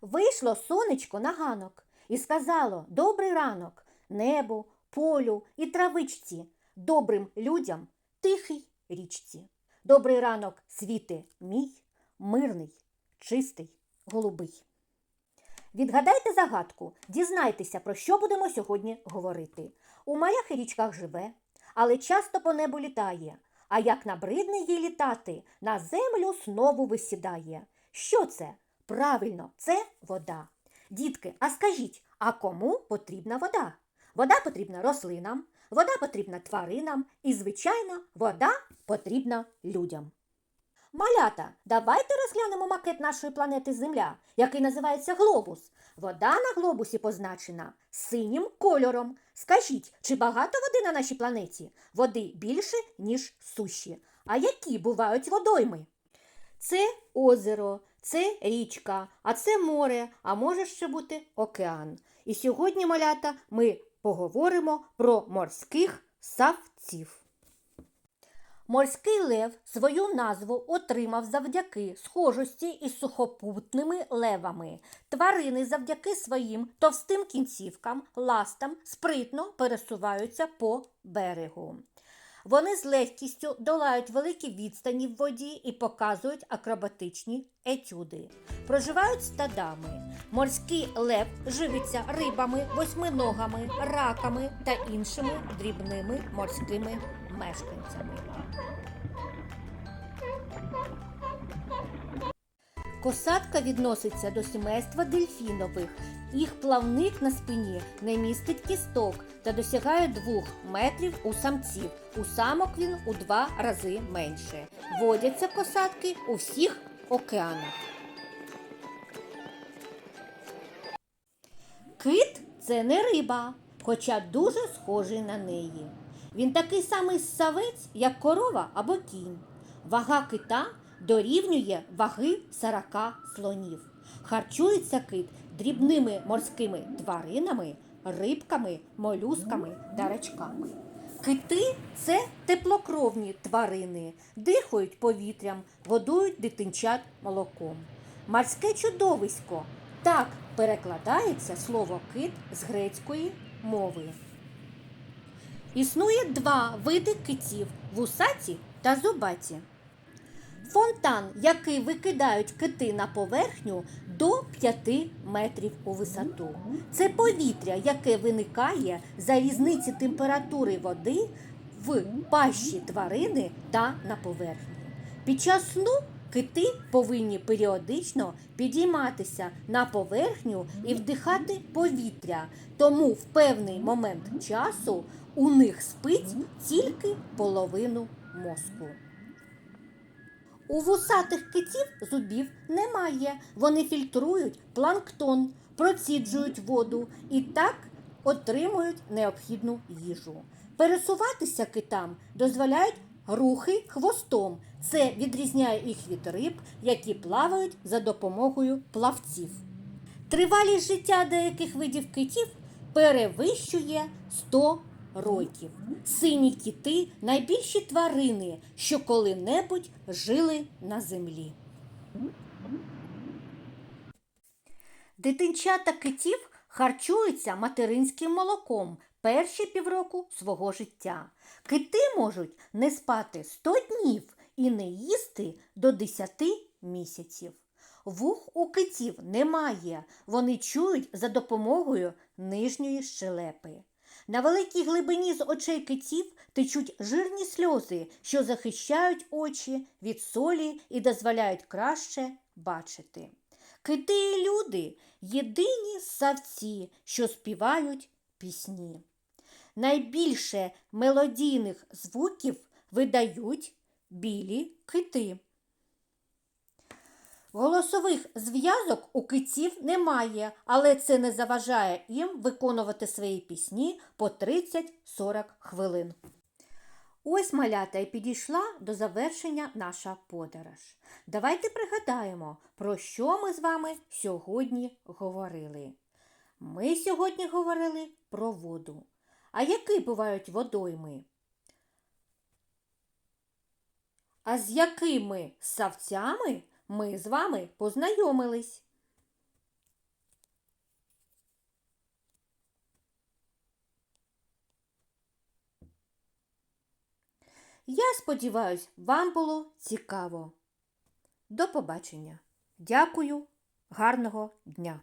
Вийшло сонечко на ганок і сказало добрий ранок небу, полю і травичці, добрим людям тихий річці. Добрий ранок, світе мій, мирний, чистий, голубий. Відгадайте загадку, дізнайтеся, про що будемо сьогодні говорити. У морях і річках живе, але часто по небу літає. А як набридне їй літати, на землю знову висідає. Що це? Правильно, це вода. Дітки, а скажіть, а кому потрібна вода? Вода потрібна рослинам, вода потрібна тваринам і, звичайно, вода потрібна людям. Малята, давайте розглянемо макет нашої планети Земля, який називається глобус. Вода на глобусі позначена синім кольором. Скажіть, чи багато води на нашій планеті? Води більше, ніж суші. А які бувають водойми? Це озеро, це річка, а це море, а може ще бути океан. І сьогодні, малята, ми поговоримо про морських савців. Морський лев свою назву отримав завдяки схожості із сухопутними левами. Тварини завдяки своїм товстим кінцівкам, ластам спритно пересуваються по берегу. Вони з легкістю долають великі відстані в воді і показують акробатичні етюди. Проживають стадами. Морський лев живиться рибами, восьминогами, раками та іншими дрібними морськими мешканцями. Косатка відноситься до сімейства дельфінових. Їх плавник на спині не містить кісток та досягає 2 метрів у самців. У самок він у два рази менше. Водяться косатки у всіх океанах. Кит це не риба, хоча дуже схожий на неї. Він такий самий ссавець, як корова або кінь. Вага кита дорівнює ваги 40 слонів. Харчується кит дрібними морськими тваринами, рибками, молюсками та рачками. Кити це теплокровні тварини, дихають повітрям, годують дитинчат молоком. Морське чудовисько так перекладається слово кит з грецької мови. Існує два види китів вусаті та зубаті. Фонтан, який викидають кити на поверхню до 5 метрів у висоту. Це повітря, яке виникає за різниці температури води в пащі тварини та на поверхні. Під час сну кити повинні періодично підійматися на поверхню і вдихати повітря, тому в певний момент часу у них спить тільки половину мозку. У вусатих китів зубів немає. Вони фільтрують планктон, проціджують воду і так отримують необхідну їжу. Пересуватися китам дозволяють рухи хвостом. Це відрізняє їх від риб, які плавають за допомогою плавців. Тривалість життя деяких видів китів перевищує 100 років. Сині кіти найбільші тварини, що коли-небудь жили на землі. Дитинчата китів харчуються материнським молоком перші півроку свого життя. Кити можуть не спати 100 днів і не їсти до 10 місяців. Вух у китів немає, вони чують за допомогою нижньої щелепи. На великій глибині з очей китів течуть жирні сльози, що захищають очі від солі і дозволяють краще бачити. Кити і люди єдині савці, що співають пісні. Найбільше мелодійних звуків видають білі кити. Голосових зв'язок у китів немає, але це не заважає їм виконувати свої пісні по 30-40 хвилин. Ось малята і підійшла до завершення наша подорож. Давайте пригадаємо, про що ми з вами сьогодні говорили. Ми сьогодні говорили про воду. А які бувають водойми? А з якими савцями ми з вами познайомились. Я сподіваюсь, вам було цікаво. До побачення! Дякую, гарного дня!